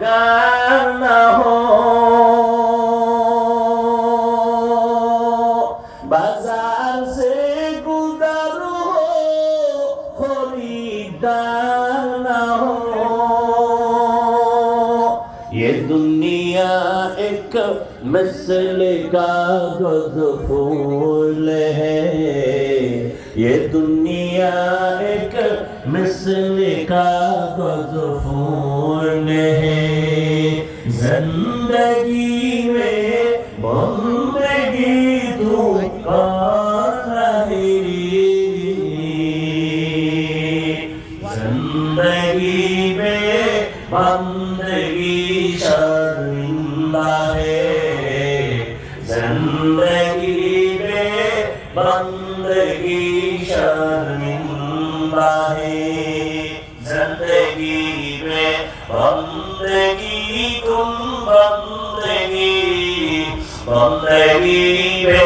گان نہ ہو بازار سے گزارو خریدار نہ ہو۔ یہ دنیا ایک مثل کا گز پھول ہے۔ یہ دنیا ایک مثل کا گز जिंदगी में बंदगी तू कर जिंदगी में बंदगी शर्मिंदा है जिंदगी में बंदगी शर्मिंदा है जिंदगी में बंदगी तुम बंदगी بندگی بے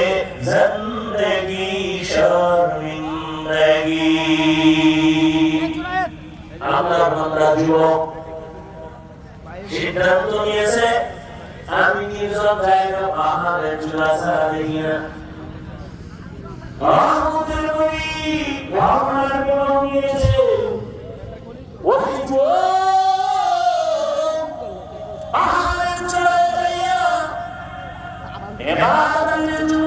زندگی شرمندگی আপনার বান্দা যুবক, সিদ্ধান্ত নিয়েছে, আমি নির্জন জায়গা পাহাড়ে চুলা ছাড়া দেখি না। রহমতের নবী ভাবনার কোন নিয়েছে ஏமாதம்